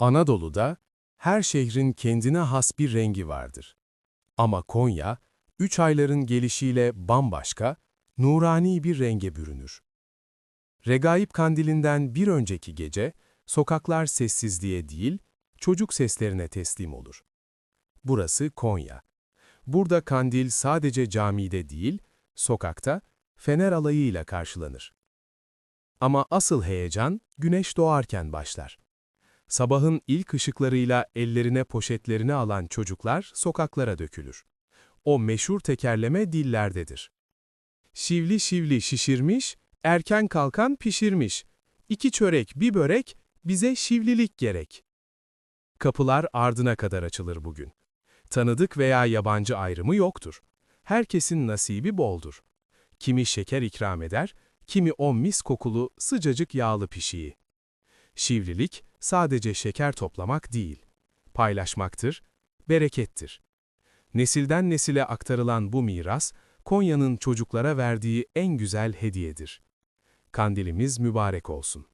Anadolu'da her şehrin kendine has bir rengi vardır. Ama Konya, üç ayların gelişiyle bambaşka, nurani bir renge bürünür. Regaip kandilinden bir önceki gece, sokaklar sessizliğe değil, çocuk seslerine teslim olur. Burası Konya. Burada kandil sadece camide değil, sokakta, fener alayıyla karşılanır. Ama asıl heyecan güneş doğarken başlar. Sabahın ilk ışıklarıyla ellerine poşetlerini alan çocuklar sokaklara dökülür. O meşhur tekerleme dillerdedir. Şivli şivli şişirmiş, erken kalkan pişirmiş. İki çörek bir börek, bize şivlilik gerek. Kapılar ardına kadar açılır bugün. Tanıdık veya yabancı ayrımı yoktur. Herkesin nasibi boldur. Kimi şeker ikram eder, kimi o mis kokulu sıcacık yağlı pişiyi. Şivlilik sadece şeker toplamak değil, paylaşmaktır, berekettir. Nesilden nesile aktarılan bu miras, Konya'nın çocuklara verdiği en güzel hediyedir. Kandilimiz mübarek olsun.